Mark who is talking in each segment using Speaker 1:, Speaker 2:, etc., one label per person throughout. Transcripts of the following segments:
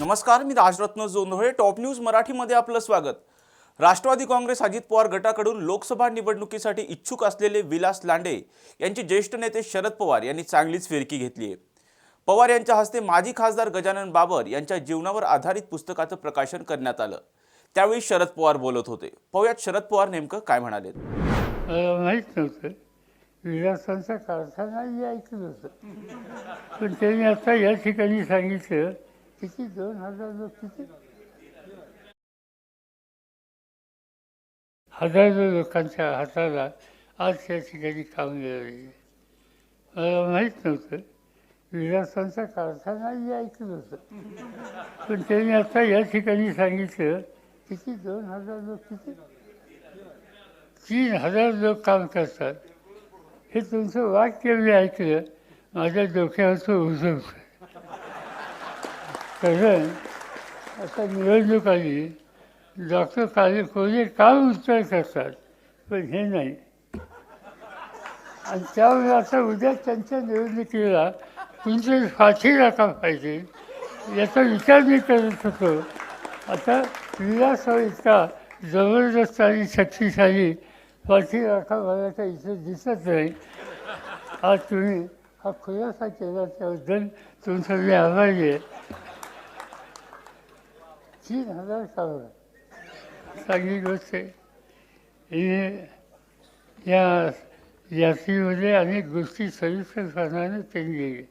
Speaker 1: नमस्कार मी Rajratna Jondhale top news मराठीमध्ये आपलं स्वागत. राष्ट्रवादी काँग्रेस अजित पवार गटाकडून लोकसभा निवडणुकीसाठी इच्छुक असलेले विलास लांडे यांचे ज्येष्ठ नेते शरद पवार यांनी चांगलीच फिरकी घेतली आहे. पवार यांच्या हस्ते माजी खासदार गजानन बाबर यांच्या जीवनावर आधारित पुस्तकाचं प्रकाशन करण्यात आलं. त्यावेळी शरद पवार बोलत होते. पाहुयात शरद पवार नेमकं काय म्हणाले
Speaker 2: माहीत नव्हतं. विलासांचा कारखाना ऐकलं होतं. पण त्यांनी आता या ठिकाणी सांगितलं किती दोन हजार लोक किती? हजारो लोकांच्या हाताला आज त्या ठिकाणी काम मिळाले. मला माहीत नव्हतं. विलासांचा कारखाना मी ऐकलं होतं. पण त्यांनी आता या ठिकाणी सांगितलं किती दोन हजार लोक किती? तीन हजार लोक काम करतात. हे तुमचं वाक्य मी ऐकलं. माझ्या डोक्यावरचं उजवतं कारण आता निवडणुकांनी डॉक्टर काही कोणी काय उत्तर करतात? पण हे नाही. आणि त्यामुळे आता उद्या त्यांच्या निवडणुकीला तुमची फाशी राखा पाहिजे याचा विचार मी करत होतो. आता क्रीडा हा इतका जबरदस्त आणि शक्तिशाली फाशी राखा भागाचा इथे दिसत नाही. आज तुम्ही हा खुलासा केला त्याबद्दल तुमचं मी आभारी आहे. तीन हजार कावं चांगली गोष्ट आहे हे या यात्रीमध्ये अनेक गोष्टी सविस्तरपणाने त्यांनी गेले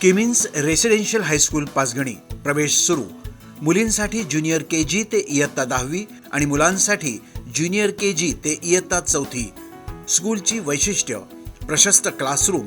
Speaker 3: किमिन्स रेसिडेन्शियल हायस्कूल पाचगणी प्रवेश सुरू. मुलींसाठी ज्युनियर के जी ते इयत्ता दहावी आणि मुलांसाठी ज्युनियर के जी ते इयत्ता चौथी. स्कूलची वैशिष्ट्य प्रशस्त क्लासरूम